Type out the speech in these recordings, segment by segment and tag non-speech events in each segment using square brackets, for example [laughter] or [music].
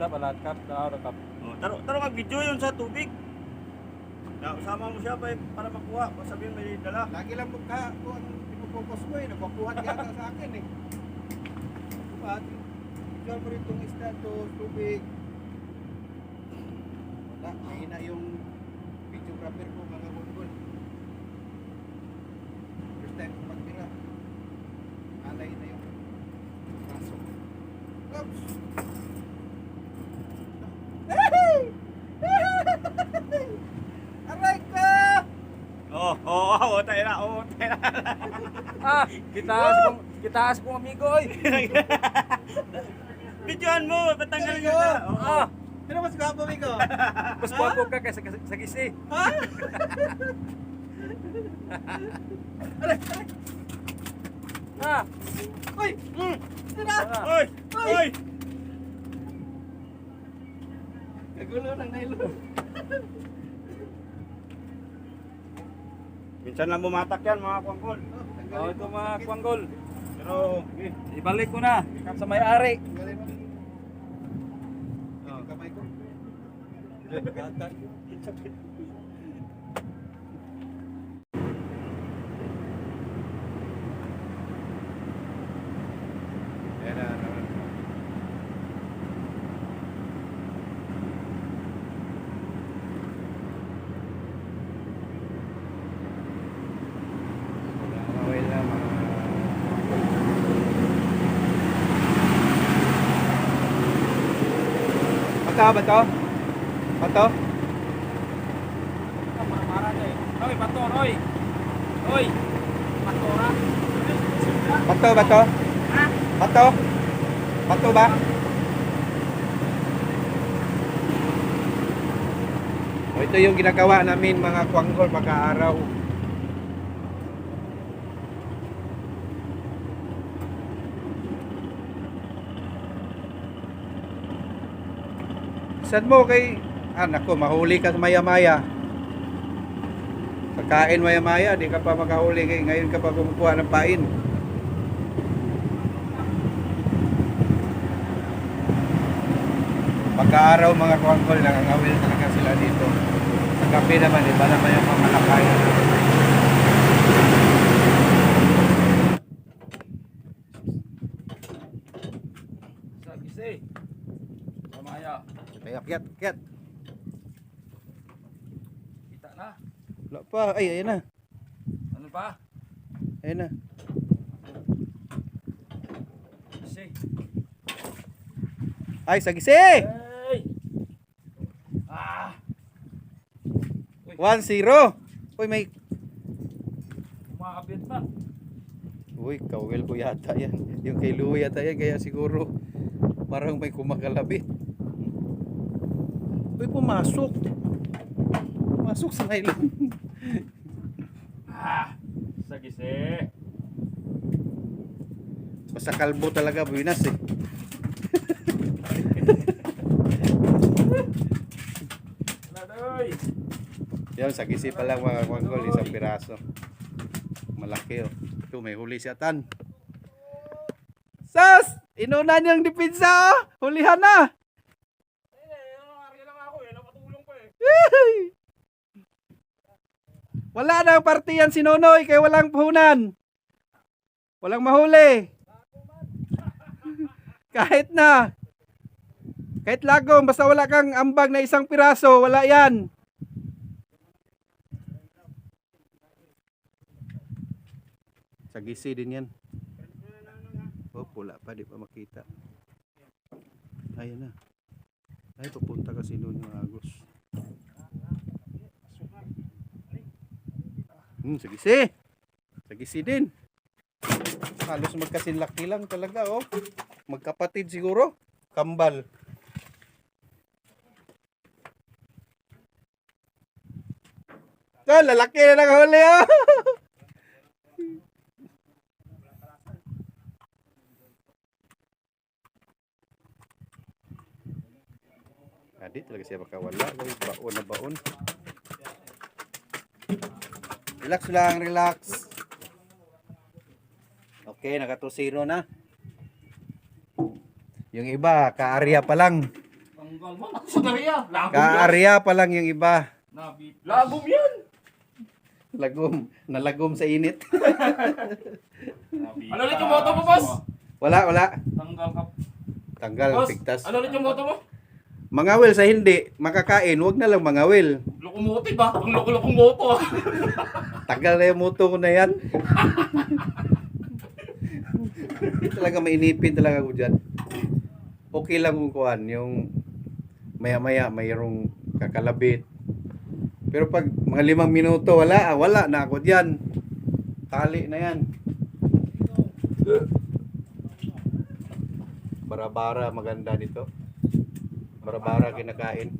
Balita, balat kap, tao kap. Oh, taro taro nga video yun sa tubig. Na usama mo siya pa para makuha. Kung sabihin may dala. Lagi lang mukha ko ang pinupokus mo eh. Nagpapuhat yata sa akin eh. Nagpapuhat. Picture mo rin itong isda to, tubig. Wala, mahina yung videographer ko mga bungkol. First time ko magtira. Alay na yung braso. Oops! Aray ko! Oh, oh, oh, oh, tayo na, oh, tayo na. Kong, kita sa kong amigo oy. [laughs] Videoan mo, patanggalin Video. mo na. Oh, Ah, Sino mas gwapo, amigo? [laughs] mas guwapo ka kaysa sa, gisi. Ha? [laughs] Ah, Uy! Mm. Sino? ah. Oy, oy. Kagulo ng nylon. Minsan lang bumatak yan mga kwangkol. Oh, ito mga kwanggol. Pero, Ibalik ko na. Sa may-ari. Tanggalin mo. Yung kamay ko. Ayan na, ano. Okay lang, mga Bato, bato? Bato? Marah eh. Oy, bator, oy. Oy. Batora. Bato, bato? Bato? Bato ba? O, ito yung ginagawa namin mga kwanggol pagka-araw. Saan mo kay... Ah, naku, mahuli ka sa maya-maya. Pagkain maya-maya, di ka pa makahuli kay ngayon ka pa kumukuha ng pain. Pagka-araw mga kwangkol, nakangawil talaga sila dito. Sa gabi naman, iba naman yung pamalakayan. Sa gisi. Mamaya. Kaya, kiat, kiat. Kita na. Wala pa, ay, ayun na. Ano pa? Ayun na. Gisi. Ay, sagisi! Hey! Ah! 1-0. Uy, may... Umakabit na. Uy, kawil ko yata yan. Yung kay Louie yata yan, kaya siguro parang may kumakalabit. Uy, pumasok. Pumasok sa nylon. Ah! Sa gisi. Basta kalbo talaga, buinas eh. Yan, sagisi pa lang mga kwanggol, isang piraso. Malaki oh. Ito, may huli siya tan. Sas! Inuna niyang dipinsa oh! Hulihan na! Eh, ari lang ako eh. Napatulong pa eh. Yay! Wala na ang partiyan si Nonoy kaya walang puhunan. Walang mahuli. [laughs] Kahit na. Kahit lagom, basta wala kang ambag na isang piraso, wala yan. Sagisi din yan. Oh, pula pa, di pa makita. Ayun na. Ay, papunta kasi doon yung agos. Hmm, sagisi. Sagisi din. Halos magkasinlaki lang talaga, oh. Magkapatid siguro. Kambal. Ah, lalaki na nakahuli, oh. Adi talaga siya makawala. Baon na baon. Relax lang, relax. Okay, naka 2-0 na. Yung iba, ka-area pa lang. Tanggal sa dariya. Lagom yan. Kaarya pa lang yung iba. Nabi. Lagom yan. Lagom. Nalagom sa init. Ano ulit yung moto mo, boss? wala, wala. Tanggal ka. Tanggal, Boss, pigtas. ano ulit yung moto mo? Mangawil sa hindi, makakain, wag na lang mangawil. Lokomotive ba? Ang loko-lokong moto ah. [laughs] Tagal na yung muto ko na yan. [laughs] talaga mainipin talaga ako dyan. Okay lang kung kuhan, yung maya-maya mayroong kakalabit. Pero pag mga limang minuto, wala, ah, wala na ako dyan. Tali na yan. Bara-bara maganda dito. Bara-bara kinakain.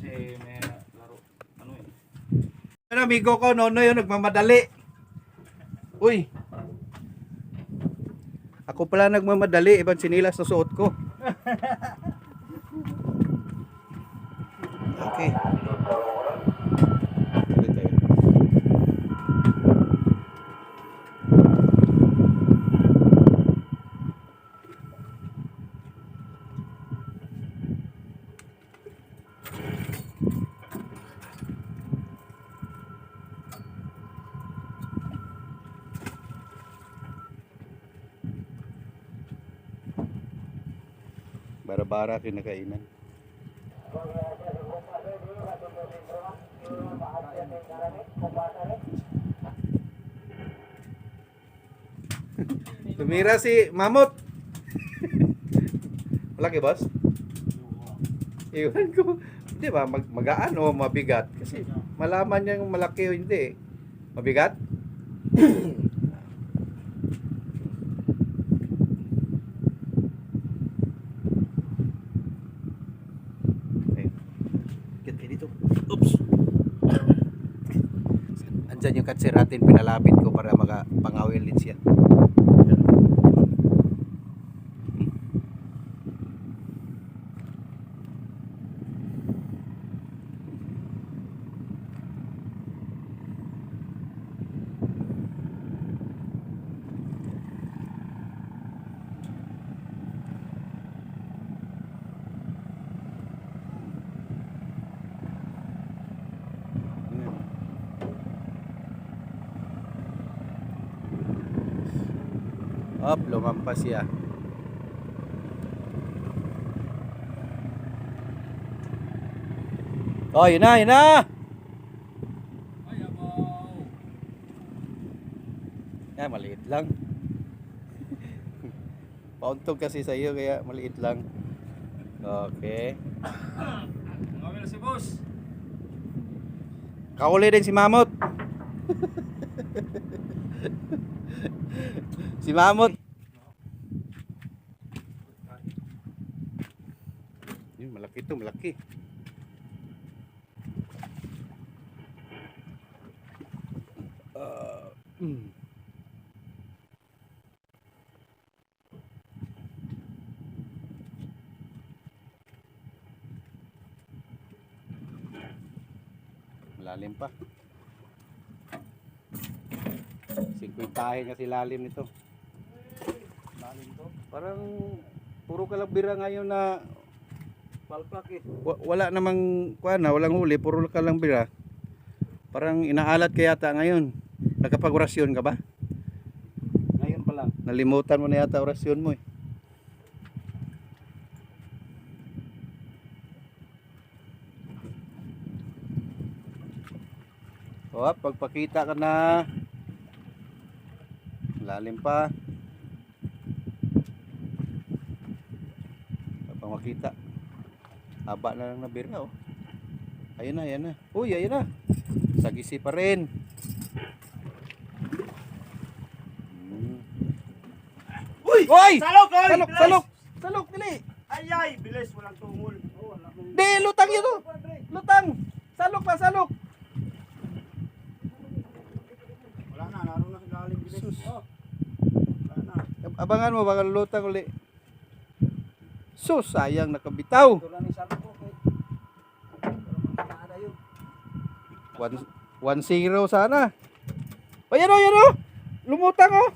Eh. Ano, amigo ko, nono yun, nagmamadali. Uy. Ako pala nagmamadali, ibang sinilas na suot ko. [laughs] Okay. Tuloy tayo. Bara-bara kinakainan. [laughs] Tumira si Mamot. Malaki, [laughs] boss? Iwan ko. Hindi ba, mag magaan o mabigat? Kasi malaman niya kung malaki o hindi. Mabigat? Ayun. Get kayo dito. Oops. Yung katsiratin, pinalapit ko para makapangawil din siya. Up, lumampas siya. Oh, yun na, yun na! Ay, maliit lang. [laughs] Pauntog kasi sa iyo, kaya maliit lang. Okay. Ngawil si boss. Kauli din si Mamot. [laughs] si Mamot. Yun, malaki to, malaki. Ah, mm. Malalim pa. Singkwitahin kasi lalim nito. Lalim to. Parang puro kalabira ngayon na Palpak eh. wa- wala namang kuan na, walang huli, puro kalabira. Parang inaalat ka yata ngayon. Nakapag-orasyon ka ba? Ngayon pa lang. Nalimutan mo na yata orasyon mo eh. O, pagpakita ka na. Lalim pa. Kapag makita. Haba na lang nabira oh. Ayun na, ayun na. Uy, ayun na. Sagisi pa rin. Hmm. Uy! Uy! Salok, oy! Salok, Bilis! salok! Salok, dili! Ay, ay! Bilis, walang tungol. Oh, wala akong- Di, lutang yun oh! Lutang! Salok pa, salok! Wala na, naroon na sa lalim. Bilis. Oh. Abangan mo, baka lutang uli. Sus, sayang nakabitaw. Para yun. 1-0 sana. O, yan o, yan o! Lumutang oh!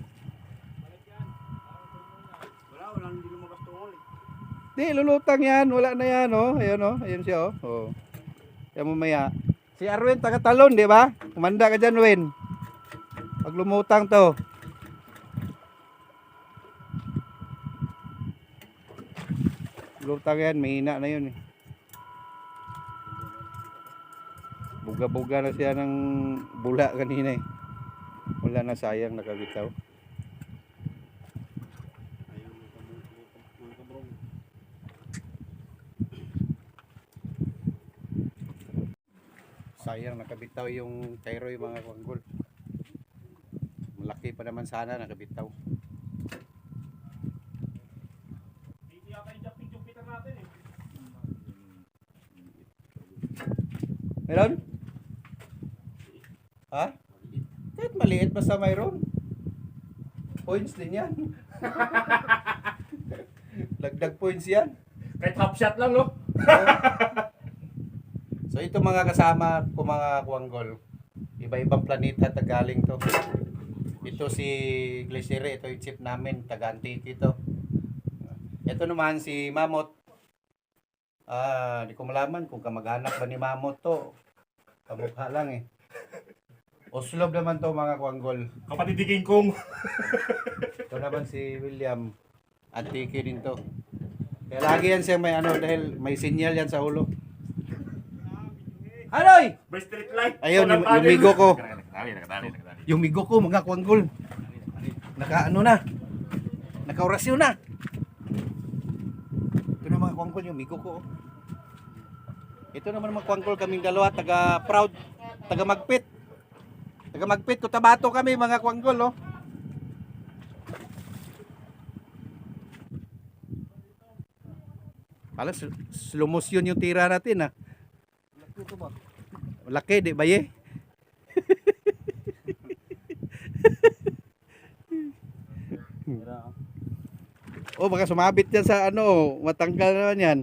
Eh. Di, lulutang yan. Wala na yan, oh. Ayun, oh. Ayun siya, oh. oh. Yan mamaya. Si Arwin, taga-talon, di ba? Kumanda ka dyan, Win. Pag lumutang to. Lutang yan, mahina na yun eh. Buga-buga na siya ng bula [laughs] kanina eh. Wala na sayang nakabitaw. Sayang nakabitaw yung Cairo yung mga kwanggol. Malaki pa naman sana nakabitaw. Hindi yata yung jumping-jumpitan natin eh. Meron? Ha? Kahit maliit basta mayroon. Points din yan. [laughs] Dagdag points yan. Kahit half shot lang, no? [laughs] So ito mga kasama ko mga kuwanggol. Iba-ibang planeta tagaling to. Ito si Glycerin, ito yung chip namin, taga Antique ito. Ito naman si Mamot. Ah, di ko malaman kung kamag-anak ba ni Mamot to. Kamukha lang eh. Oslob naman to mga kuwanggol. Kapatid ni King Kong. Ito naman si William. Antique din to. Kaya lagi yan siya may ano dahil may sinyal yan sa ulo. Haloy! By street light. Ayun, yung, yung migo ko. Yung migo ko, mga kwanggol. Naka ano na. Nakaorasyon na. Ito na mga kwanggol, yung migo ko. Ito naman mga kwanggol, kaming dalawa, taga proud, taga magpit. Taga magpit, kutabato kami mga kwanggol, oh. Pala, sl- slow motion yung tira natin, ah. Laki, di ba ye? [laughs] Oh, baka sumabit yan sa ano, matanggal naman yan.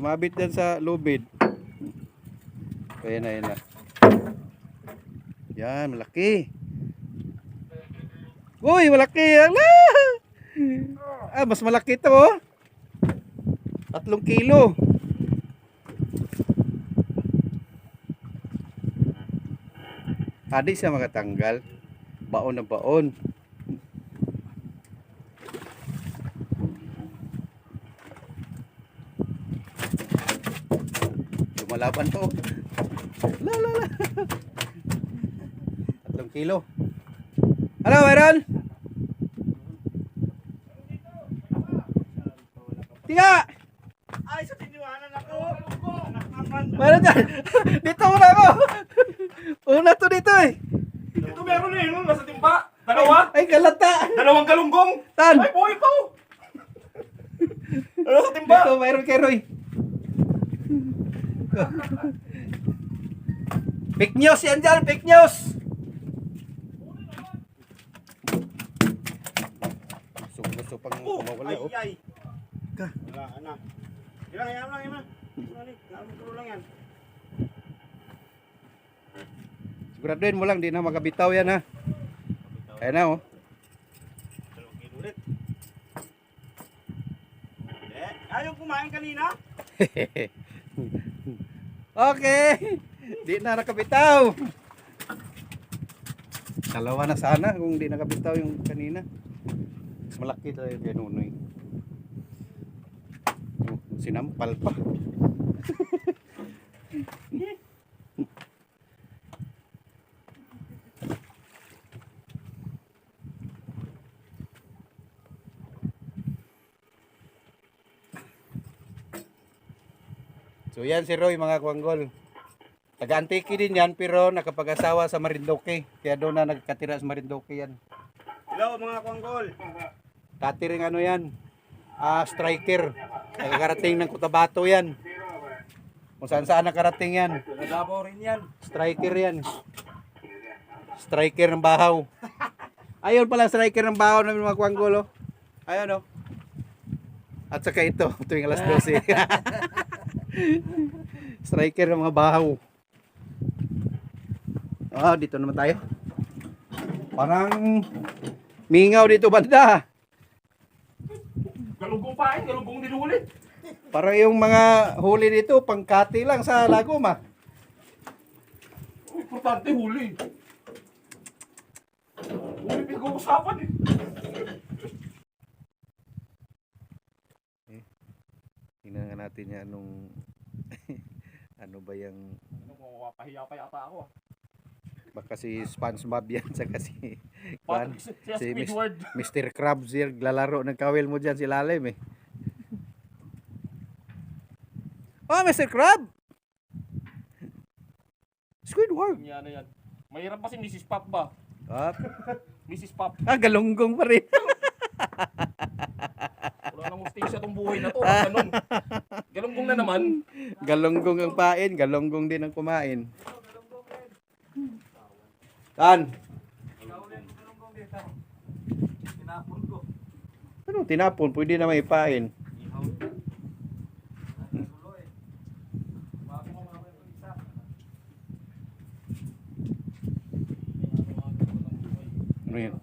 Sumabit yan sa lubid. Ayan na, ayan na. Yan, malaki. Uy, malaki. Ala! Ah, mas malaki to, oh. Tatlong kilo. Adi siya makatanggal. Baon na baon. Lumalaban to. La la. Tatlong kilo. Ano, meron? Tiga! Ay, sa tiniwanan ako! Meron dyan! dito muna ako! Una to dito eh! Ito meron eh, no? Nasa timba. Dalawa. Ay, kalata! Dalawang galunggong. Tan! Ay, buhay pa oh. Ano sa timba? Dito, mayroon kay Roy. Fake news yan dyan, fake news! Gusto, pang Oh, kumawala ay, oh. ay. Ka. Wala, anak. Ilang, yan lang, yan lang. Ano, Namin lang yan. Siguraduhin mo lang, di na makabitaw yan ha. Ayan na oh. Eh, ayaw kumain kanina? [laughs] okay! Di na nakabitaw. Dalawa na sana kung di nakabitaw yung kanina. Malaki talaga yung ganunoy. Sinampal pa. So yan si Roy mga kwanggol. Taga-antiki din yan pero nakapag-asawa sa Marindoque. Kaya doon na nagkatira sa Marindoque yan. Hello mga kwanggol. Catering ano yan? Ah, striker. Nakakarating ng Cotabato yan. Kung saan saan nakarating yan. Nagabaw rin yan. Striker yan. Striker ng bahaw. Ayun pala striker ng bahaw namin mga kwanggol. Oh. Ayun oh. At saka ito, tuwing alas 12. [laughs] striker ng mga bahaw. Ah, dito naman tayo. Parang mingaw dito banda. Galunggong Galunggong pain, galunggong niluli. Para yung mga huli dito, pangkati lang sa lagom ah. Importante huli. Huli pinag-uusapan eh. Tingnan nga natin yan anong... ano ba yung... Ano mapapahiya pa yata ako ah. Baka si SpongeBob yan [laughs] sa kasi... Paano Kwan, si si Squidward? [laughs] Mr. Krabs yan, lalaro ng kawil mo dyan si Lalim eh. Oh, Mr. Crab! Squidward! Yan na yan. Mahirap pa si Mrs. Pop ba? Ah, [laughs] Mrs. Pop. ah galunggong pa rin. Wala nang mustisya tong buhay na to. Ang Ganun. Galunggong na naman. Galunggong ang pain, galunggong din ang kumain. Tan, ano tinapon? Pwede na may pain. Ano yun?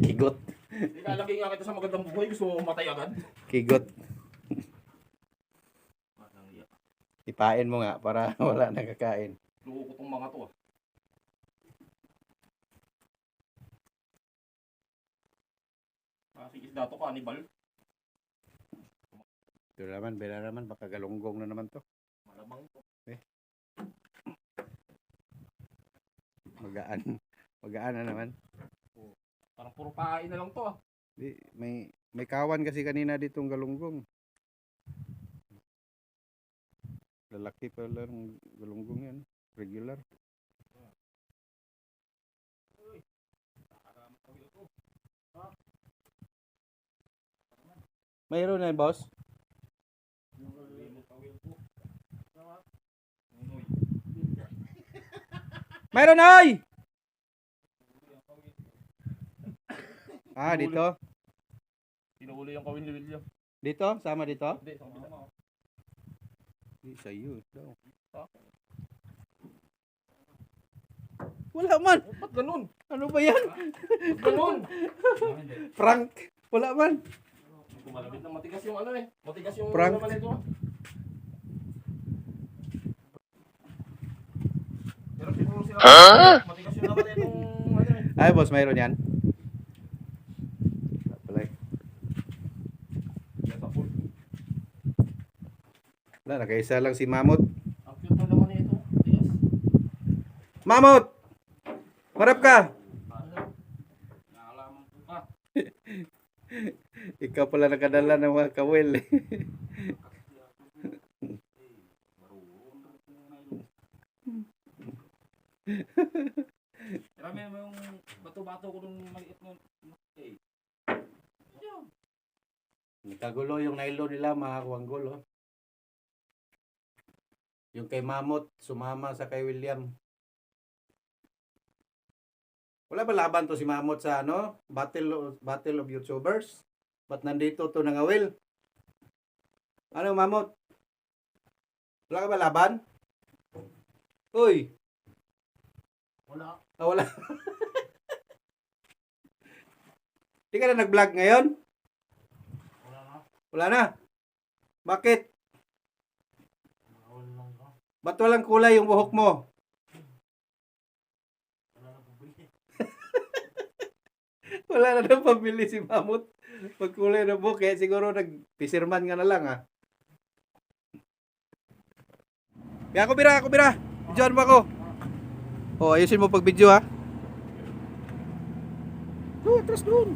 Kigot. Ilalagay nga kita sa magandang buhay. Gusto mo matay agad? Kigot. Ipain mo nga para [laughs] wala nang kakain. Luko ko tong mga to ah. Kasi isda to cannibal. Ito naman, bela naman, baka galunggong na naman to. Malamang to. Magaan. [laughs] Magaan na naman. Parang puro pain na lang to ah. Di, may may kawan kasi kanina ditong galunggong. Lalaki pala ng galunggong yan. Regular. Mayroon na boss? Mayroon ay! Ah, dito? Pinuuli yung kawin ni William. Dito? Sama dito? Hindi, kabila mo. Di sa iyo daw. Wala man. Oh, ba't ganun? Ano ba yan? Ba't ganun? Frank. Wala man. Kumalabit na matigas yung ano eh. Matigas yung Prank. laman nito. ah. Pero siguro sila matigas yung laman nitong ano eh. Ay, boss, mayroon yan. Wala pala eh. Yes, ako. Wala, nakaisa lang si Mamot. Ang cute ng laman nito. Tigas. Mamot! Marap ka! Nakalaman ko pa. [laughs] Ikaw pala nakadala ng mga kawil. Marami mo yung bato-bato ko nung maliit nun. Eh. Nagkagulo yung nylon nila, mga kuwanggol. Oh. Yung kay Mamot, sumama sa kay William. Wala ba laban to si Mamot sa ano? Battle of, Battle of YouTubers? Ba't nandito to nangawil? Ano Mamot? Wala ka ba laban? Uy! Wala. Ah, wala. [laughs] Di ka na nag-vlog ngayon? Wala na. Wala na. Bakit? Ba't walang kulay yung buhok mo? [laughs] Wala na na daw pabili si Mamut. Pag kulay ng buhok, kaya siguro nag-pisirman ka na lang ha. Kaya ako bira, ako bira. Diyan mo ako. Oh, ayusin mo pag video ha. Doon, atras doon.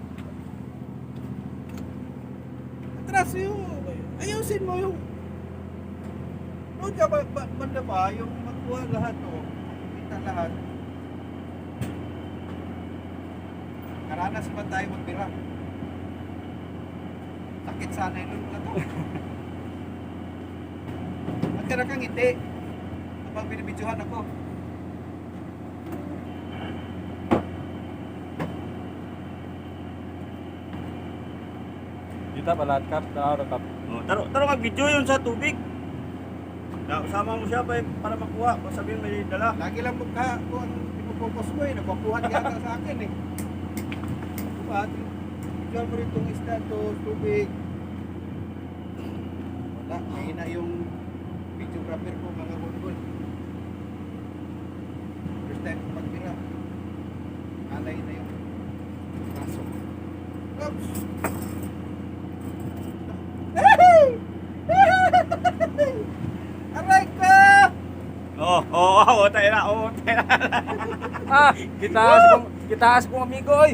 Atras yung, ayusin mo yung, doon ka ba, ba, banda pa, yung magkuha lahat oh. Kita lahat. Karanas ba tayo magbira? Sakit sana yun na to. [laughs] Ka na kang ngiti? Habang binibidyohan ako. Dito palat kap, tao kap. Oh, taro, taro ka video yun sa tubig. Sama mo siya pa eh, para makuha. Kung sabihin may dala. Lagi lang mukha ko ang pinupokus mo eh. Nagpapuhan ka ata sa akin eh. Diba? Picture mo rin itong isda to, tubig. Wala, mahina yung videographer ko mga gulgul. First time ko magpira. Alay na yung kaso. Oops! Aray ko! Oh, oh, na. [laughs] Ah, kitaas kong kitaas kong amigo oy.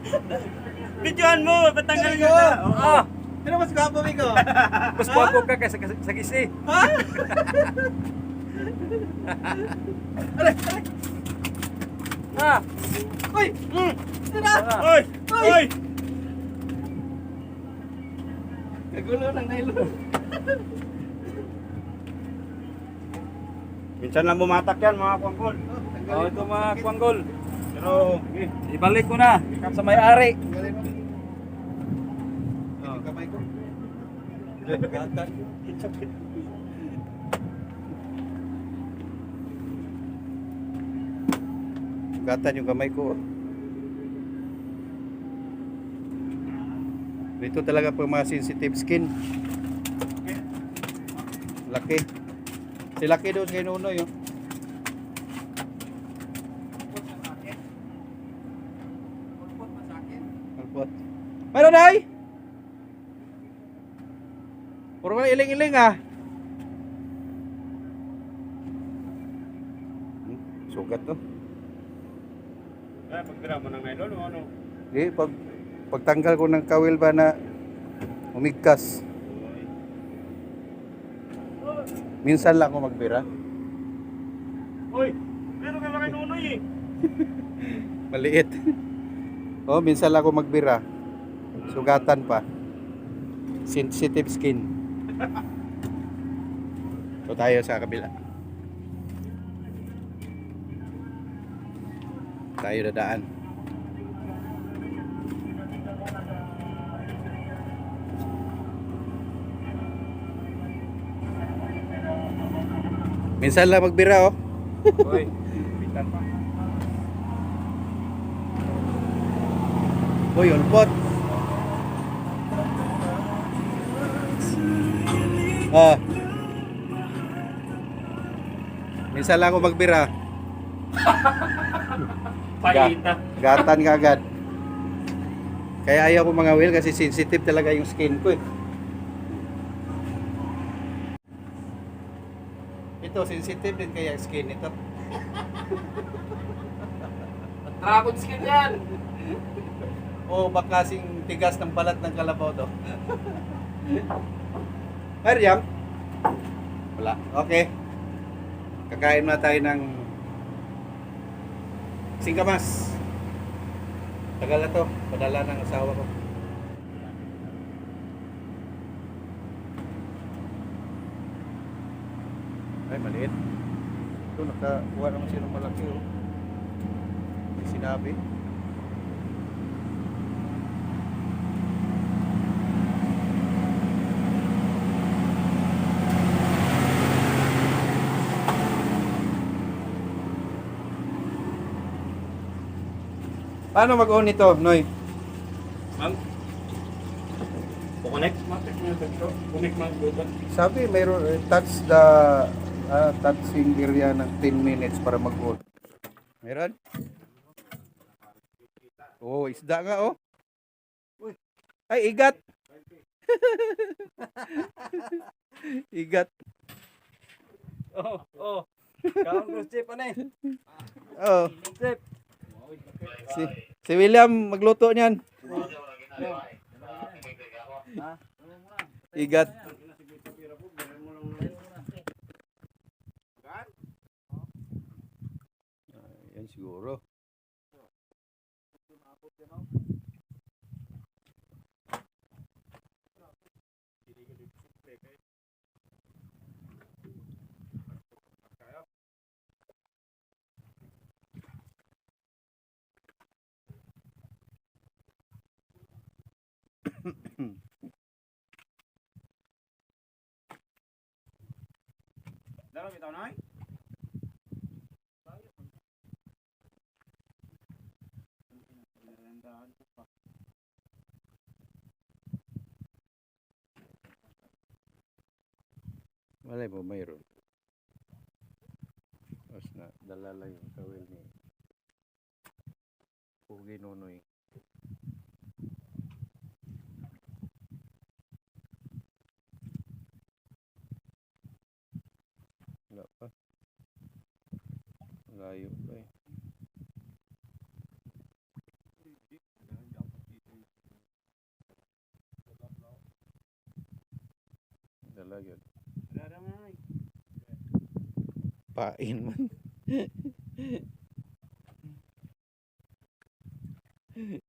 [laughs] Videoan mo, patanggal ka na. Oh, Sino mas gwapo, amigo? [laughs] mas guwapo ka kaysa sa- gisi. Ha? Ah, Uy! Mm. Tira! ah. Oy, oy. Kagulo ng nylon. Minsan lang bumatak yan mga kwangkol. Oh, ito mga kwanggol. Pero, eh, Ibalik ko na sa may-ari. Oh. Kamay ko. gatan. Gatan yung kamay ko. Dito talaga pag mga sensitive skin. Laki. Si Laki doon kay Nunoy. Oh. Kalpot. Meron ay? Puro ka iling-iling ah. Hmm, Sugat to. Kaya pagkira mo ng idol, o ano? Di, pag pagtanggal ko ng kawil ba na umigkas. Minsan lang ako magbira. Oy, meron ka kay Nunoy eh. [laughs] Maliit. oh, minsan lang ako magbira. Sugatan pa. Sensitive skin. [laughs] So tayo sa kabila. Tayo dadaan. Minsan lang magbira oh. Oy, bitan [laughs] pa. Uy, ulpot. Ah. Minsan lang ako magbira. [laughs] Paita. Gatan ka agad. Kaya ayaw ko mga wheel kasi sensitive talaga yung skin ko eh. Ito, sensitive din kaya skin ito. [laughs] Dragon skin yan. O baka kasing tigas ng balat ng kalabaw to. Meron Wala. Okay. Kakain na tayo ng singkamas. Tagal na to. Padala ng asawa ko. Ay, maliit. Ito, nakakuha naman siya ng malaki oh. May sinabi. Paano mag-on ito, Noy? Ma'am? Kukonek? Dito. Kunik mo yung Sabi, mayroon, eh, touch the ah, touching area ng 10 minutes para mag-on. Meron? Oh, isda nga oh. Uy. Ay, igat. [laughs] igat. Oh, oh. Kaon ko chip ano eh. Oh, Chip. si, si William magluto niyan. Igat. ikaw noy? Malay mo mayroon. Tapos na dalala yung kawil ni Pugi Nonoy. Layo pa eh. Dala yun. Pain man. [laughs]